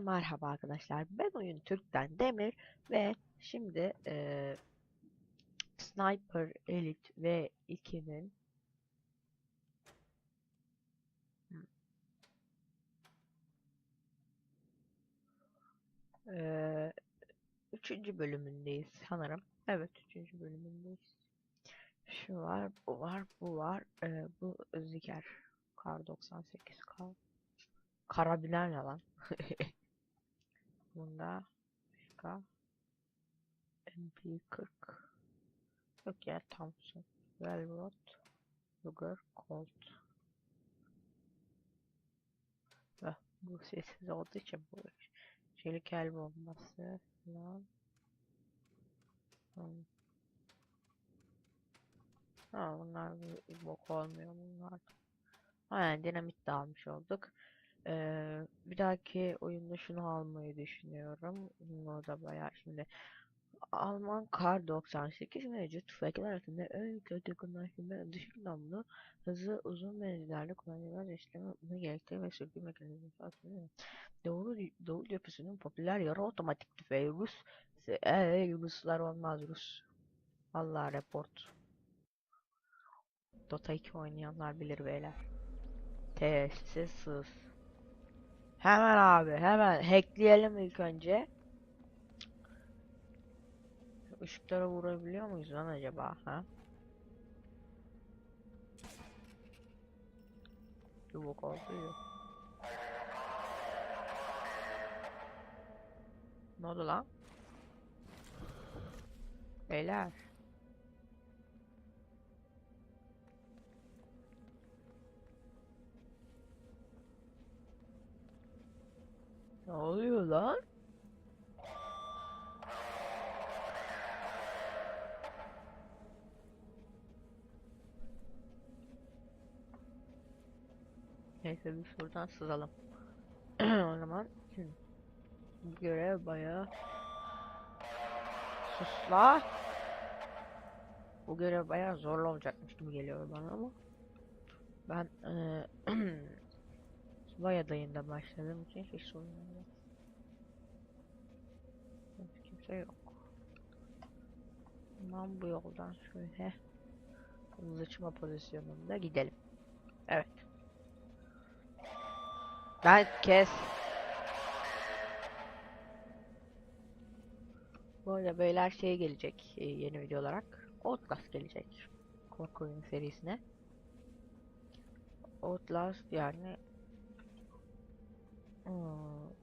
merhaba arkadaşlar. Ben Oyun Türk'ten Demir ve şimdi eee, Sniper Elite V2'nin eee, üçüncü bölümündeyiz sanırım. Evet, üçüncü bölümündeyiz. Şu var, bu var, bu var. Eee, bu Ziger. Kar 98 K. Karabiner ne lan? Bunda. Başka MP40 yok ya Thompson. Velvet. Luger Colt Heh, bu sessiz olduğu için bu çelik el bombası falan. Hmm. Ha bunlar bir bok olmuyor bunlar. Aynen dinamit de almış olduk. Ee, bir dahaki oyunda şunu almayı düşünüyorum. O da bayağı şimdi Alman Kar 98 mevcut tüfekler arasında en kötü kullanışlı düşük namlu hızlı uzun menzillerle kullanılan işlemi yapmayı gerektiren ve sürgü mekanizması aslında Doğu, Doğu yapısının popüler yarı otomatik tüfeği Rus Eee Ruslar olmaz Rus. Vallahi report. Dota 2 oynayanlar bilir beyler. Tesis sız Hemen abi hemen hackleyelim ilk önce. Işıklara vurabiliyor muyuz lan acaba ha? Yuvak oldu yok. Ne oldu lan? Beyler. Ne oluyor lan? Neyse biz buradan sızalım. o zaman bu görev bayağı Susla. Bu görev bayağı zorlu olacakmış gibi geliyor bana ama ben eee Subay adayında başladığım için hiç sorun yok. Evet, Kimse yok. Tamam bu yoldan şöyle hızlıçma pozisyonunda gidelim. Evet. Ben kes. Bu arada beyler şey gelecek e, yeni video olarak. Outlast gelecek. Korku oyunu serisine. Outlast yani Hmm.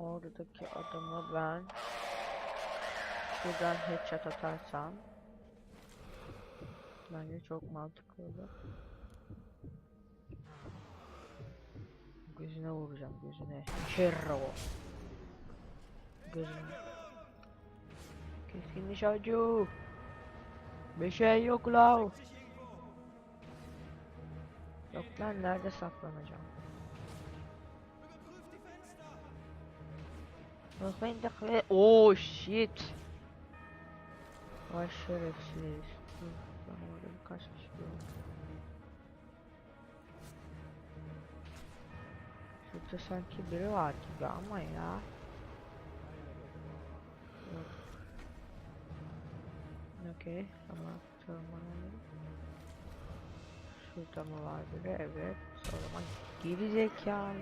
Oradaki adamı ben şuradan headshot atarsam bence çok mantıklı olur. Gözüne vuracağım gözüne. Kerro. Gözüne. Keskin nişancı. Bir şey yok la. Yok lan nerede saklanacağım? Bakmayın da kle... Oh shit. Vay şerefsiz. Dur, Ben orada birkaç kişi gördüm. Şurada sanki biri var gibi ama ya. Okey ama tırmanalım. Şurada mı var biri? Evet. O zaman geri zekalı.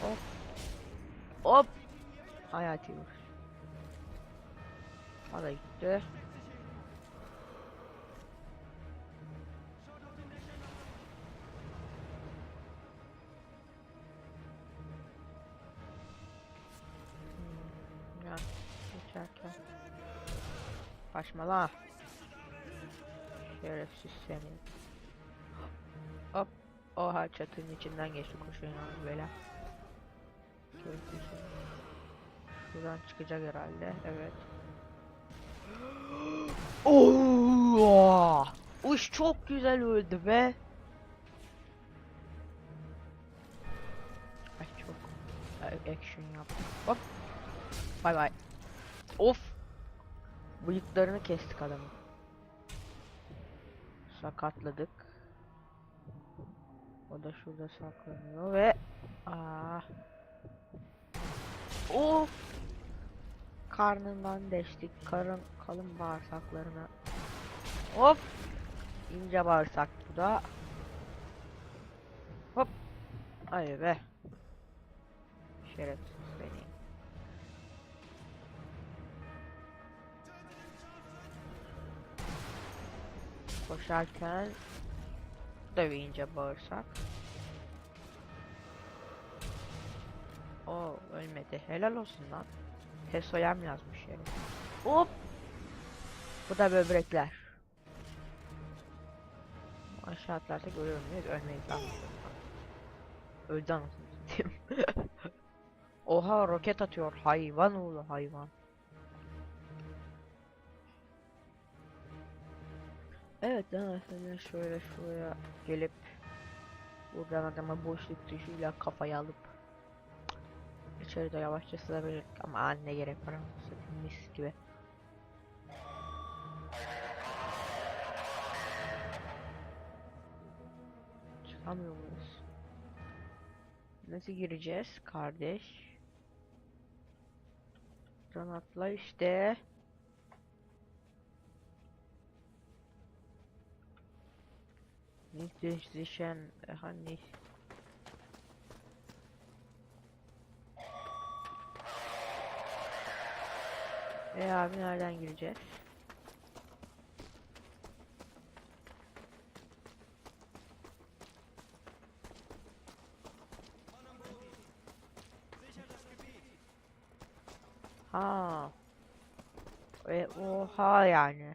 Hop. Hop. Hayati vuruş. O da gitti. Hmm, Ya geçerken. Kaçma Şerefsiz seni. Hop. Oha çatının içinden geçti koşuyor böyle. Şuradan çıkacak herhalde. Evet. Oo! Uş çok güzel öldü be. Ay çok action yaptım. Hop. Bay bay. Of. Bıyıklarını kestik adamın. Sakatladık. O da şurada saklanıyor ve Aa. Of. Karnından deştik. Karın kalın bağırsaklarına. Hop. İnce bağırsak bu da. Hop. Ay be. Şerefsiz beni. Koşarken bu da bir ince bağırsak. Ölmedi. Helal olsun lan. Tesoyam yazmış yani. Hop. Bu da böbrekler. Aşağı atlarsa görüyor muyuz? Ölmeyiz lan. Öldü anasını. Oha roket atıyor. Hayvan oğlu hayvan. Evet sonra şöyle şuraya gelip buradan adama boşluk tuşuyla kafayı alıp içeride yavaşça sığabilirdik ama anne gerek var mis gibi. Çıkamıyor muyuz? Nasıl gireceğiz kardeş? Buradan atla işte. Nicht düşen hani E abi nereden gireceğiz? Ha. E, oha yani.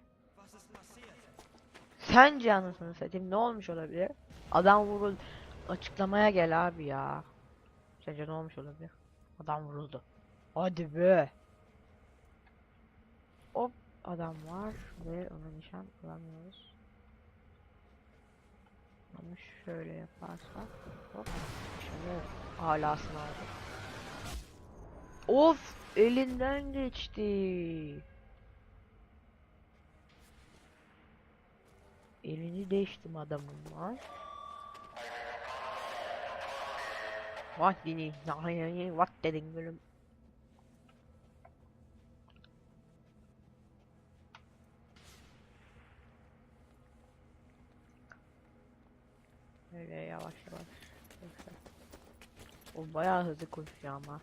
Sence anasını satayım ne olmuş olabilir? Adam vurul açıklamaya gel abi ya. Sence ne olmuş olabilir? Adam vuruldu. Hadi be. Adam var ve ona nişan alamıyoruz. Ama şöyle yaparsak hop şöyle alasını aldık. Of elinden geçti. Elini değiştim adamın lan. What dini? What dedin gülüm? Öyle yavaş yavaş. O bayağı hızlı koşuyor ama.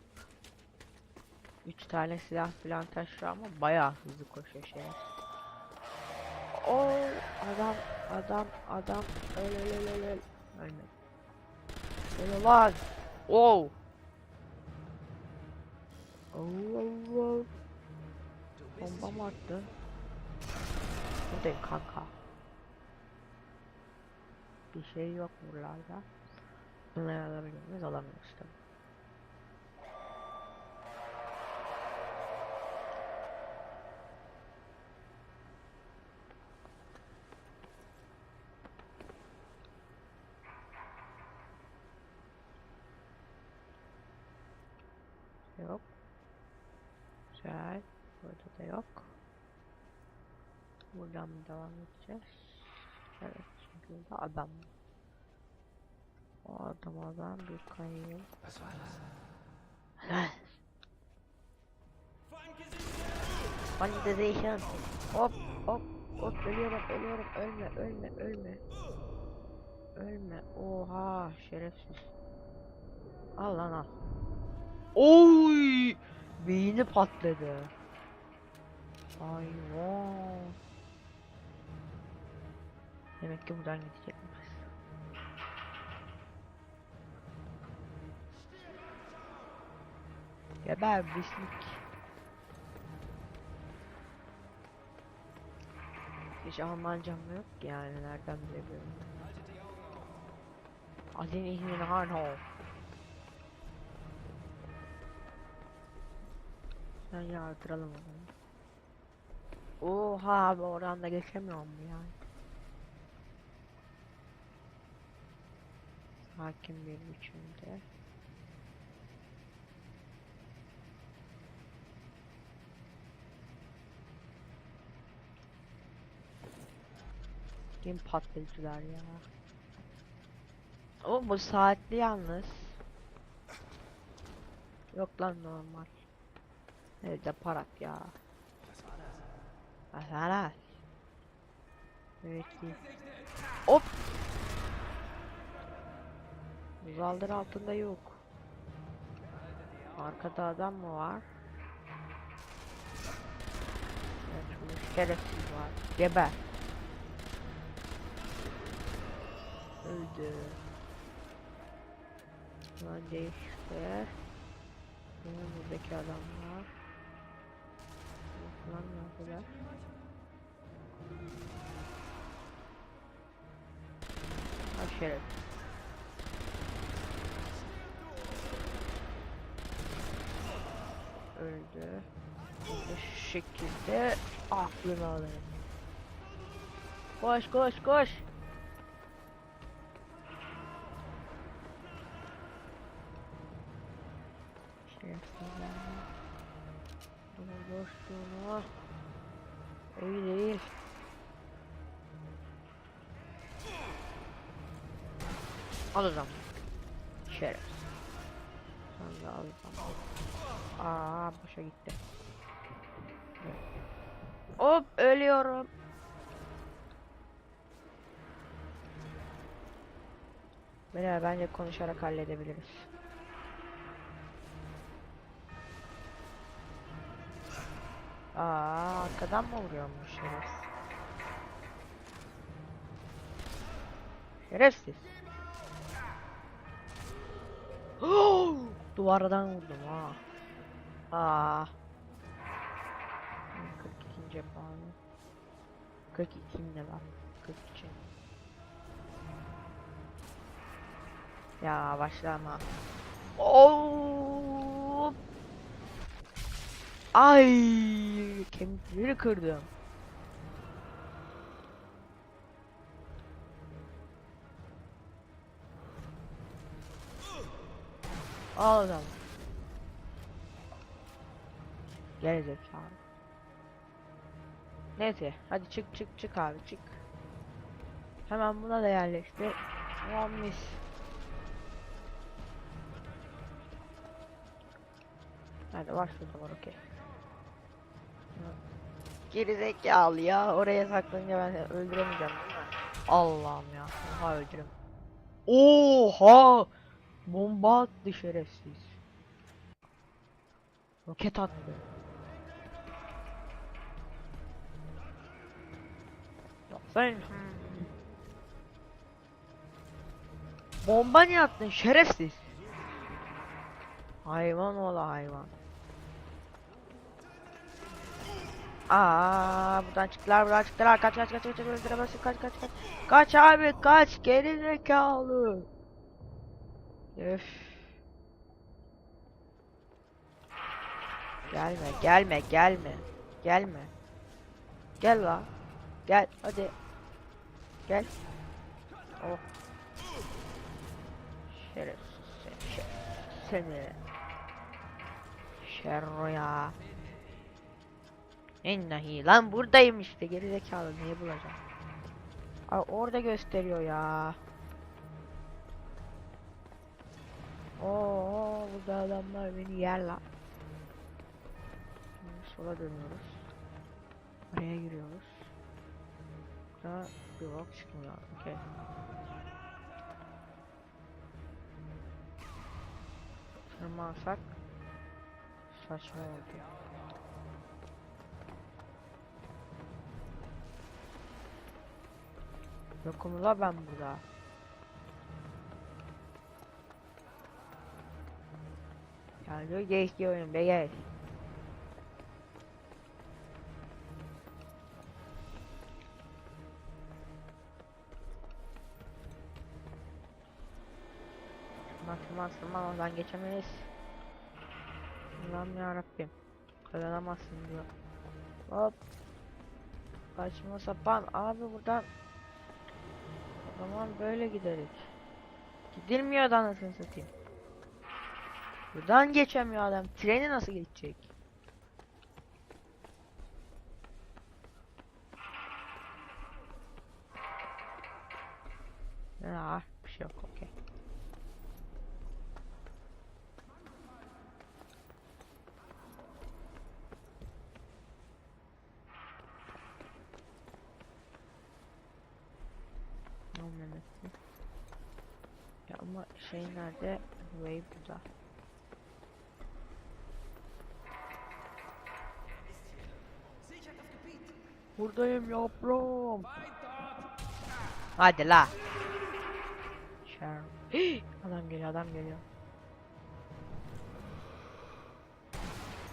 3 tane silah falan taşıyor ama bayağı hızlı koşuyor şey. O adam adam adam öl öl öl öl öl ölmedi. Öyle lan. Oh. Oh, oh. Bomba mı attı? Buradayım kanka. Bir şey yok buralarda. Bunları alabilir miyiz? Alamıyoruz. Yok. Güzel. Burada da yok. Buradan devam edeceğiz? Evet. Burada adam. O adam adam bir kayıyor. Monetization. Hop hop hop ölüyorum ölüyorum ölme ölme ölme. Ölme. Oha şerefsiz. Al lan al. Oy! Beyni patladı. Hayvan. Demek ki buradan gidecekmiş. Geber bismik. Hiç Almancam yok ki yani nereden bilebilirim. Adin ihmin Hanhof. Sen yardıralım onu. Oha abi oradan da geçemiyorum yani. Sakin bir biçimde. Kim patlayıcılar ya. O bu saatli yalnız. Yok lan normal. Evde parat ya. Hasarat. Evet. Hop. Uzaldır altında yok. Arkada adam mı var? Evet, şurada şerefsiz var. Geber. Öldü. Lan değişti. Yanımızdaki adamlar. Yok lan ne yapıyorlar? Ha şeref. Böyle şu şekilde aklını alırım. Koş koş koş. Bence konuşarak halledebiliriz. Aa arkadan mı vuruyormuş şerefsiz? Şerefsiz. Duvardan vurdum ha. Aa. 42. cephanı. 42 ne var? 42. Ya başlama. Oo. Ay kemikleri kırdım. Al o zaman. Gelecek abi. Neyse hadi çık çık çık abi çık. Hemen buna da yerleşti. Tamam mis. Hadi var şurada var okey. Gerizekalı ya oraya saklanınca ben öldüremeyeceğim değil mi? Allah'ım ya. Oha öldürüm. Oha! Bomba attı şerefsiz. Roket attı. Sen... Bomba niye attın şerefsiz? Hayvan ola hayvan. Aa, buradan çıktılar, buradan çıktılar. Kaç kaç kaç kaç kaç öldüremezsin. Kaç kaç kaç. Kaç abi kaç. Geri zekalı. Öf. Gelme, gelme, gelme. Gelme. Gel la. Gel hadi. Gel. Oh. Şerefsiz seni. Şerefsiz seni. Şerro ya. Ennahi lan buradayım işte gerizekalı niye bulacağım? Ay orada gösteriyor ya. Oo burada adamlar beni yer lan. Şimdi sola dönüyoruz. Oraya giriyoruz. Burada bak çıkmıyor. Okey. Tırmansak saçma oldu. Yokum la ben burada. Yani geçti oyun be gel. Tırman tırman tırman oradan geçemeyiz. Allah'ım yarabbim. Kazanamazsın diyor. Hop. Kaçma sapan abi buradan o zaman böyle giderik. Gidilmiyor da anasını satayım. Buradan geçemiyor adam. Treni nasıl geçecek? Ya bir şey yok okey. Ama şey nerede? Way burada. Buradayım yavrum. Hadi la. Adam geliyor adam geliyor.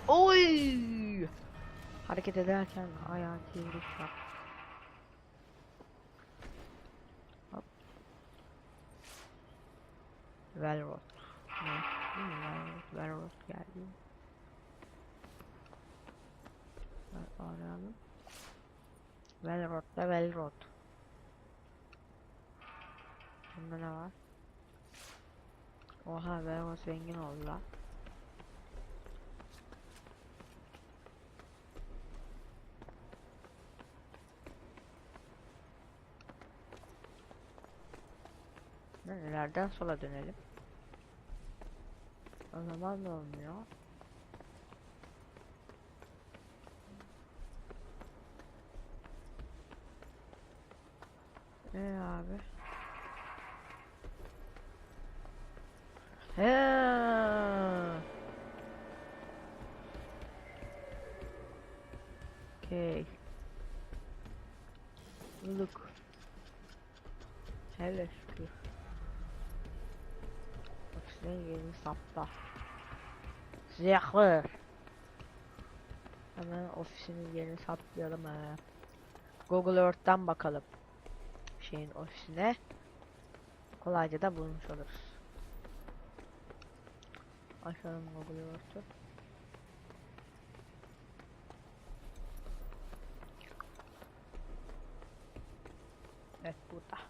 Oy! Hareket ederken ayağı kivriş yap. Velrot. Değil mi? Velrot. Velrot geldi. Arayalım. Velrot'ta Velrot. Bunda ne var? Oha Velrot zengin oldu la. Nerelerden sola dönelim. Zaman ne olmuyor? Ne abi? He. Okay. Look. Hele Ofisine yeni sapta. Zehir. Hemen ofisinin yerini saplayalım he. Google Earth'ten bakalım. Şeyin ofisine. Kolayca da bulmuş oluruz. Açalım Google Earth'ü. Evet burada.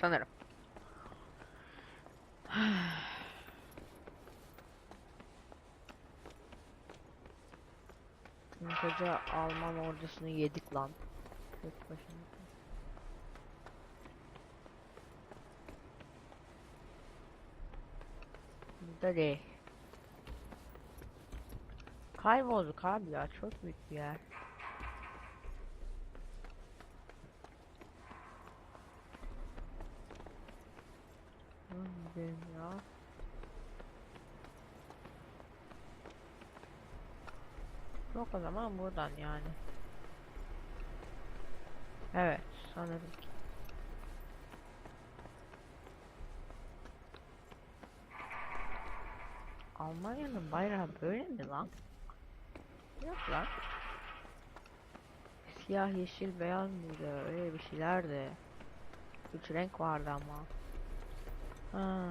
Sanırım. Koca Alman ordusunu yedik lan. Tek başımıza. Burada. Kaybolduk abi ya çok büyük bir yer. Gidelim ya. Yok o zaman buradan yani. Evet sanırım ki. Almanya'nın bayrağı böyle mi lan? Yok lan. Siyah, yeşil, beyaz mıydı? Öyle bir şeylerdi. Üç renk vardı ama. Ha.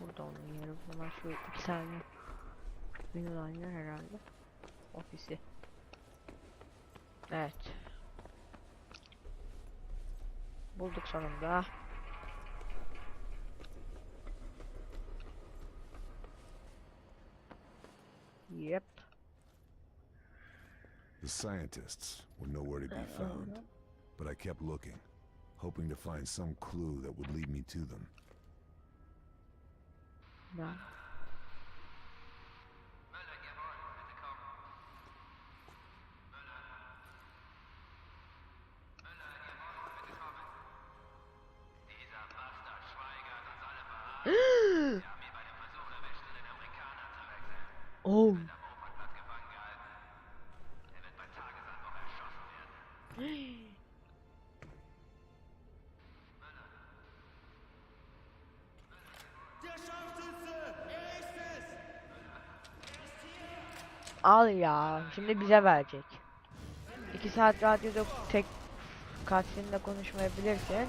Burada onun yeri. Buna şu iki tane Yunan yer herhalde. Ofisi. Evet. Bulduk sonunda. Yep. The scientists were nowhere to be found, but I kept looking, hoping to find some clue that would lead me to them. Al ya. Şimdi bize verecek. İki saat radyoda tek cutscene'de konuşmayabilirsin.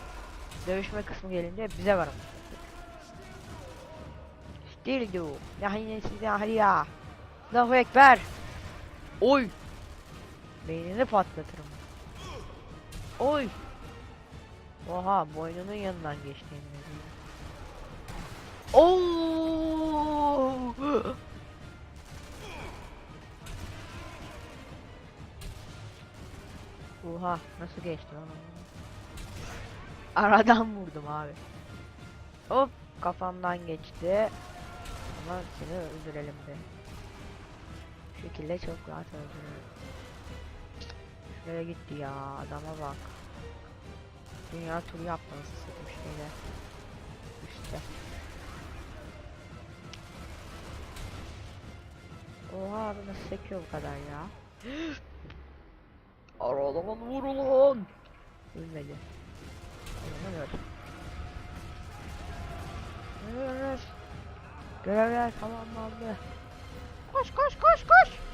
Dövüşme kısmı gelince bize ver. Still do. Yahine size ya. Allahu Ekber. Oy. Beynini patlatırım. Oy. Oha boynunun yanından geçti. Oo. Oha nasıl geçti lan? Aradan vurdum abi. Hop kafamdan geçti. Ama seni öldürelim de. Bu şekilde çok rahat öldürüyorum. Şuraya gitti ya adama bak. Dünya turu yapmanızı istedim şeyde. İşte. Oha abi nasıl sekiyor bu kadar ya? Aralan vur ulan. Ölmedi. Alana ver. Ver ver ver. Görev ver tamamlandı. Koş koş koş koş.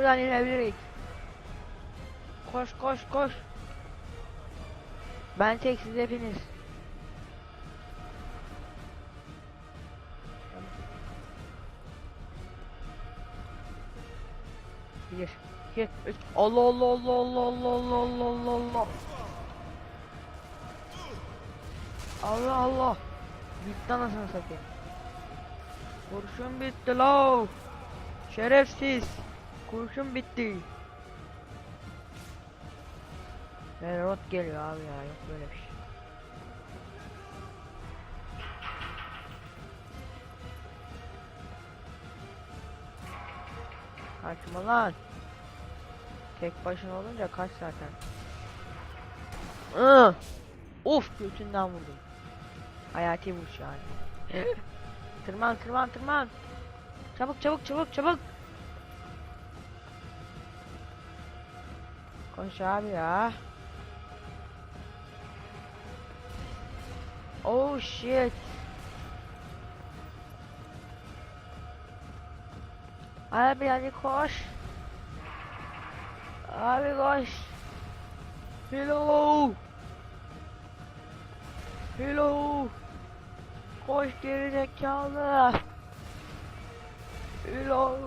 Buradan inebiliriz. Koş koş koş. Ben tek siz hepiniz. İki, üç. Allah Allah Allah Allah Allah Allah Allah Allah Allah. Allah. Bitti anasını satayım. Kurşun bitti la. Şerefsiz. Kurşun bitti. Rot geliyor abi ya yok böyle bir şey. Kaçma lan. Tek başına olunca kaç zaten. Iı. Uf götünden vurdum. Hayati vuruş yani. tırman tırman tırman. Çabuk çabuk çabuk çabuk. Koş abi ya. Oh shit. Abi hadi koş. Abi koş. Hello. Hello. Koş geri zekalı. Hello.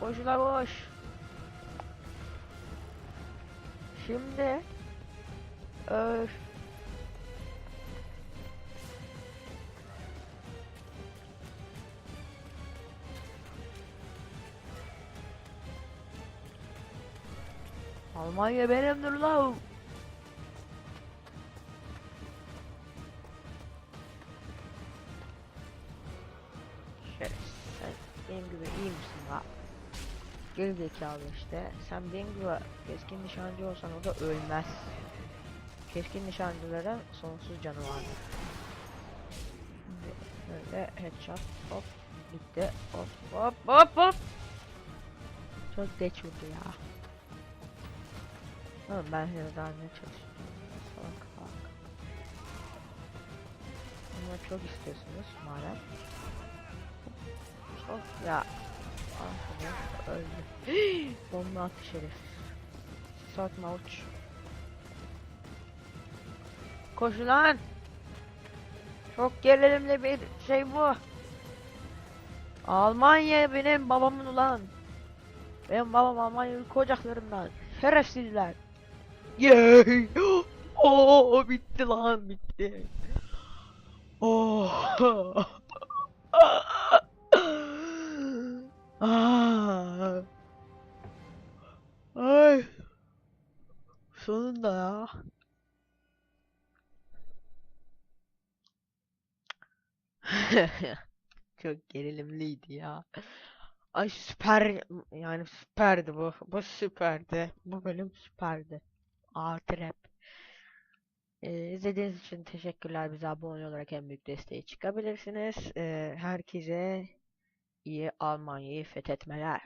Koş la koş. Şimdi öf. Almanya benimdir la. Şeref, sen benim gibi iyi misin la? Geri zekalı işte. Sen gibi keskin nişancı olsan o da ölmez. Keskin nişancıların sonsuz canı vardır. Şimdi Böyle headshot hop bitti hop hop hop hop. Çok geç vurdu ya. Oğlum ben hızlı almaya çalışıyorum. Salak salak. Ama çok istiyorsunuz madem. Çok ya. Öldü. Bomba attı şerefsiz. Satma uç. Koşun lan. Çok gerilimli bir şey bu. Almanya benim babamın ulan. Benim babam Almanya ülke ocaklarından. Şerefsizler. Yay! Oo bitti lan bitti. Oh. Ah. Ay. Sonunda ya. Çok gerilimliydi ya. Ay süper yani süperdi bu. Bu süperdi. Bu bölüm süperdi. Artı rap. Ee, izlediğiniz için teşekkürler. Bize abone olarak en büyük desteği çıkabilirsiniz. Ee, herkese iyi Almanya'yı fethetmeler.